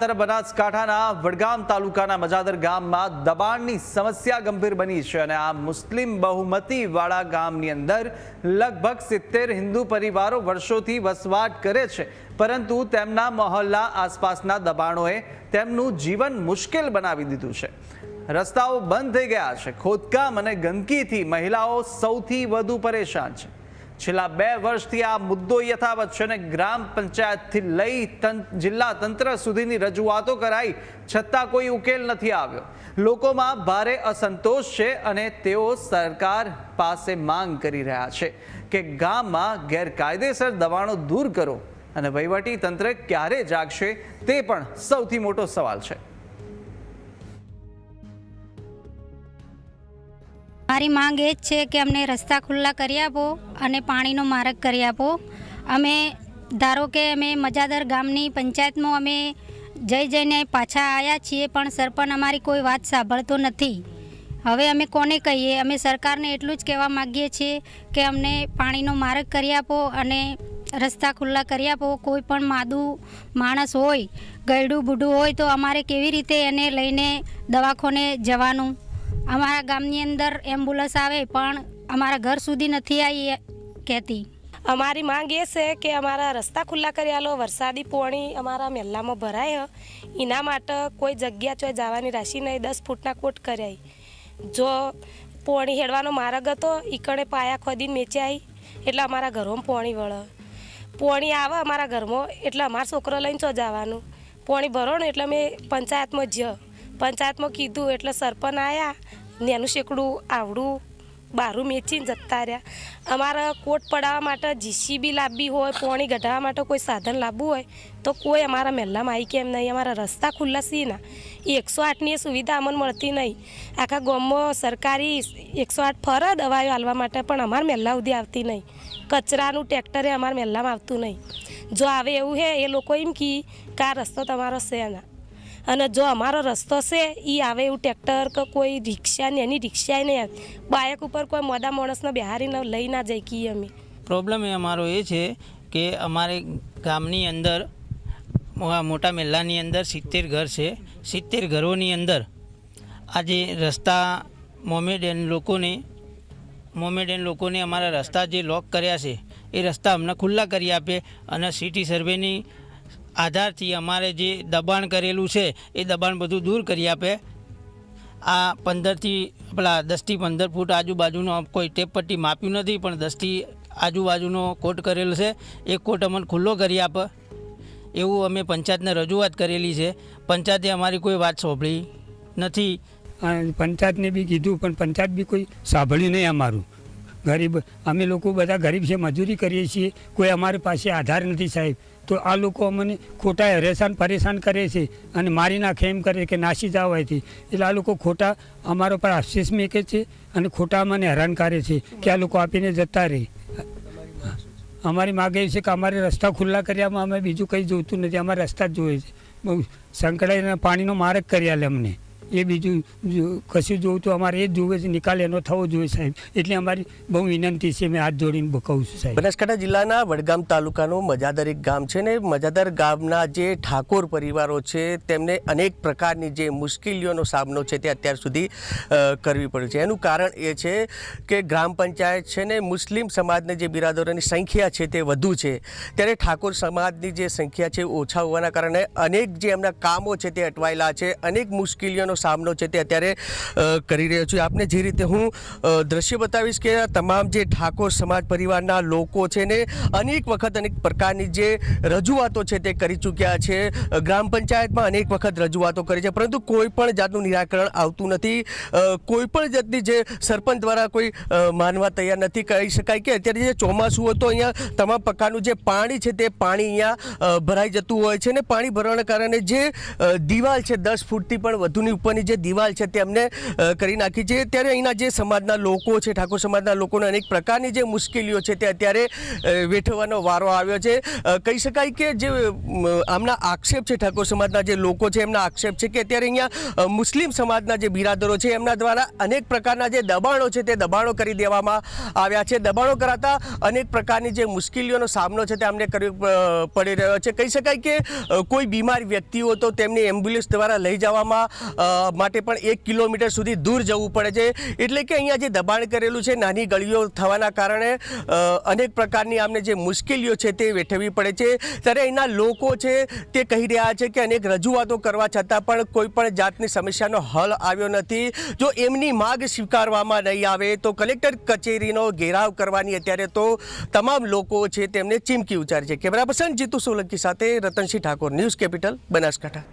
તરફ વડગામ તાલુકાના મજાદર ગામમાં દબાણની સમસ્યા ગંભીર બની છે અને આ મુસ્લિમ બહુમતીવાળા ગામની અંદર લગભગ સિત્તેર હિન્દુ પરિવારો વર્ષોથી વસવાટ કરે છે. પરંતુ તેમના મહોલ્લા આસપાસના દબાણોએ તેમનું જીવન મુશ્કેલ બનાવી દીધું છે. રસ્તાઓ બંધ થઈ ગયા છે. ખોદકામ અને ગંદકીથી મહિલાઓ સૌથી વધુ પરેશાન છે. છેલ્લા બે વર્ષથી આ મુદ્દો યથાવત છે અને ગ્રામ પંચાયતથી લઈ જિલ્લા તંત્ર સુધીની રજૂઆતો કરાઈ, છતાં કોઈ ઉકેલ નથી આવ્યો. લોકોમાં ભારે અસંતોષ છે અને તેઓ સરકાર પાસે માંગ કરી રહ્યા છે કે ગામમાં ગેરકાયદેસર દબાણો દૂર કરો. અને વહીવટી તંત્ર ક્યારે જાગશે તે પણ સૌથી મોટો સવાલ છે. મારી માંગ એ જ છે કે અમને રસ્તા ખુલ્લા કરી આપો અને પાણીનો માર્ગ કરી આપો. અમે, ધારો કે અમે મજાદર ગામની પંચાયતમાં અમે જઈ જઈને પાછા આવ્યા છીએ, પણ સરપંચ અમારી કોઈ વાત સાંભળતો નથી. હવે અમે કોને કહીએ? અમે સરકારને એટલું જ કહેવા માગીએ છીએ કે અમને પાણીનો માર્ગ કરી આપો અને રસ્તા ખુલ્લા કરી આપો. કોઈ પણ માદું માણસ હોય, ગયડું બુઢું હોય, તો અમારે કેવી રીતે એને લઈને દવાખોને જવાનું? અમારા ગામની અંદર એમ્બ્યુલન્સ આવે પણ અમારા ઘર સુધી નથી આવી કહેતી. અમારી માંગ એ છે કે અમારા રસ્તા ખુલ્લા કરી આલો, વરસાદી પોણી અમારા મહેલામાં ભરાય. એના માટે કોઈ જગ્યા ચોય જવાની રાશિ નહીં, દસ ફૂટના કોટ કર્યા. જો પોણી હેડવાનો માર્ગ હતો ઈકણે પાયા ખોદીને મેચ્યા એટલે અમારા ઘરમાં પોણી વળે. પોણી આવે અમારા ઘરમાં, એટલે અમારા છોકરો લઈને ચો જવાનું. પોણી ભરો ને એટલે મેં પંચાયતમાં જ પંચાયતમાં કીધું એટલે સરપંચ આવ્યા નેનું શેકડું આવડું, બારું મેચીને જતા રહ્યા. અમારે કોટ પડાવવા માટે જીસીબી લાવવી હોય, પોણી ગઢાવવા માટે કોઈ સાધન લાવવું હોય, તો કોઈ અમારા મહેલામાં આવી કેમ નહીં. અમારા રસ્તા ખુલ્લા સી ના. એકસો આઠની સુવિધા અમને મળતી નહીં. આખા ગામમાં સરકારી એકસો આઠ ફરે દવાઓ હાલવા માટે પણ અમારા મહેલા સુધી આવતી નહીં. કચરાનું ટ્રેક્ટરે અમારા મહેલામાં આવતું નહીં. જો આવે એવું હે, એ લોકો એમ કી કે આ રસ્તો તમારો છે ના. અને જો અમારો રસ્તો છે એ આવે એવું ટ્રેક્ટર કે કોઈ રિક્ષા ને, એની રિક્ષાએ નહીં આવે બાઇક ઉપર કોઈ મોડા માણસને બિહારીને લઈ ના જઈ કીએ અમે. પ્રોબ્લેમ અમારો એ છે કે અમારે ગામની અંદર મોટા મહેલાની અંદર સિત્તેર ઘર છે. સિત્તેર ઘરોની અંદર આજે રસ્તા મોમેડેન લોકોને મોમેડેન લોકોને અમારા રસ્તા જે લોક કર્યા છે, એ રસ્તા અમને ખુલ્લા કરી આપે અને સિટી સર્વેની આધારથી અમારે જે દબાણ કરેલું છે, એ દબાણ બધું દૂર કરી આપે. આ પંદરથી, પેલા દસથી પંદર ફૂટ આજુબાજુનો કોઈ ટેપ પટ્ટી માપ્યું નથી, પણ દસથી આજુબાજુનો કોટ કરેલો છે, એ કોટ અમને ખુલ્લો કરી આપે. એવું અમે પંચાયતને રજૂઆત કરેલી છે. પંચાયતે અમારી કોઈ વાત સાંભળી નથી. પંચાયતને બી કીધું, પણ પંચાયત બી કોઈ સાંભળ્યું નહીં અમારું. ગરીબ, અમે લોકો બધા ગરીબ છે, મજૂરી કરીએ છીએ. કોઈ અમારી પાસે આધાર નથી સાહેબ. તો આ લોકો અમને ખોટા હેરેસાન પરેશાન કરે છે અને મારી નાખે એમ કરે કે નાસી જાવ અહીંથી એટલે આ લોકો ખોટા અમારા પર આશીષ મેકે છે અને ખોટા મને હેરાન કરે છે કે આ લોકો આપીને જતા રહે. અમારી માગ એ છે કે અમારે રસ્તા ખુલ્લા કર્યામાં અમે બીજું કંઈ જોઈતું નથી. અમારે રસ્તા જ જોઈએ છે. બહુ સંકળાઈને પાણીનો માર્ગ કરી આલે અમને. એ બીજું કશું જોવું તો અમારે એ જોવે છે, નિકાલ એનો થવો જોઈએ સાહેબ. એટલે અમારી બહુ વિનંતી છે, મેં હાથ જોડીને કહું છું સાહેબ. બનાસકાંઠા જિલ્લાના વડગામ તાલુકાનું મજાદર એક ગામ છે ને મજાદર ગામના જે ઠાકોર પરિવારો છે, તેમને અનેક પ્રકારની જે મુશ્કેલીઓનો સામનો છે તે અત્યાર સુધી કરવી પડે છે. એનું કારણ એ છે કે ગ્રામ પંચાયત છે ને મુસ્લિમ સમાજને જે બિરાદરોની સંખ્યા છે તે વધુ છે. ત્યારે ઠાકોર સમાજની જે સંખ્યા છે ઓછા હોવાના કારણે અનેક જે એમના કામો છે તે અટવાયેલા છે, અનેક મુશ્કેલીઓનો સામનો છે તે અત્યારે કરી રહ્યો છું. આપને જે રીતે હું દ્રશ્ય બતાવીશ કે તમામ જે ઠાકોર સમાજ પરિવારના લોકો છે ને, અનેક વખત અનેક પ્રકારની જે રજૂઆતો છે તે કરી ચૂક્યા છે. ગ્રામ પંચાયતમાં અનેક વખત રજૂઆતો કરી છે, પરંતુ કોઈ પણ જાતનું નિરાકરણ આવતું નથી. કોઈ પણ જાતની જે સરપંચ દ્વારા કોઈ માનવા તૈયાર નથી કહી શકાય કે અત્યારે જે ચોમાસું હતું, અહીંયા તમામ પ્રકારનું જે પાણી છે તે પાણી અહીંયા ભરાઈ જતું હોય છે ને, પાણી ભરવાના કારણે જે દિવાલ છે દસ ફૂટથી પણ વધુની ઉપરની જે દિવાલ છે તેમને કરી નાખી છે. ત્યારે અહીંના જે સમાજના લોકો છે, ઠાકોર સમાજના લોકોને અનેક પ્રકારની જે મુશ્કેલીઓ છે તે અત્યારે વેઠવાનો વારો આવ્યો છે. કહી શકાય કે જે આમના આક્ષેપ છે ઠાકોર સમાજના જે લોકો છે, એમના આક્ષેપ છે કે અત્યારે અહીંયા મુસ્લિમ સમાજના જે બિરાદરો છે, એમના દ્વારા અનેક પ્રકારના જે દબાણો છે તે દબાણો કરી દેવામાં આવ્યા છે. દબાણો કરાતા અનેક પ્રકારની જે મુશ્કેલીઓનો સામનો છે તે અમને કરવો પડી રહ્યો છે. કહી શકાય કે કોઈ બીમાર વ્યક્તિઓ તો તેમને એમ્બ્યુલન્સ દ્વારા લઈ જવામાં માટે પણ એક કિલોમીટર સુધી દૂર જવું પડે છે. એટલે કે અહીંયા જે દબાણ કરેલું છે, નાની ગળીઓ થવાના કારણે અનેક પ્રકારની આમને જે મુશ્કેલીઓ છે તે વેઠવવી પડે છે. ત્યારે અહીંના લોકો છે તે કહી રહ્યા છે કે અનેક રજૂઆતો કરવા છતાં પણ કોઈ પણ જાતની સમસ્યાનો હલ આવ્યો નથી. જો એમની માગ સ્વીકારવામાં નહીં આવે તો કલેક્ટર કચેરીનો ઘેરાવ કરવાની અત્યારે તો તમામ લોકો છે તેમને ચીમકી ઉચ્ચારી છે. કેમેરા પર્સન જીતુ સોલંકી સાથે રતનસિંહ ઠાકોર, ન્યૂઝ કેપિટલ, બનાસકાંઠા.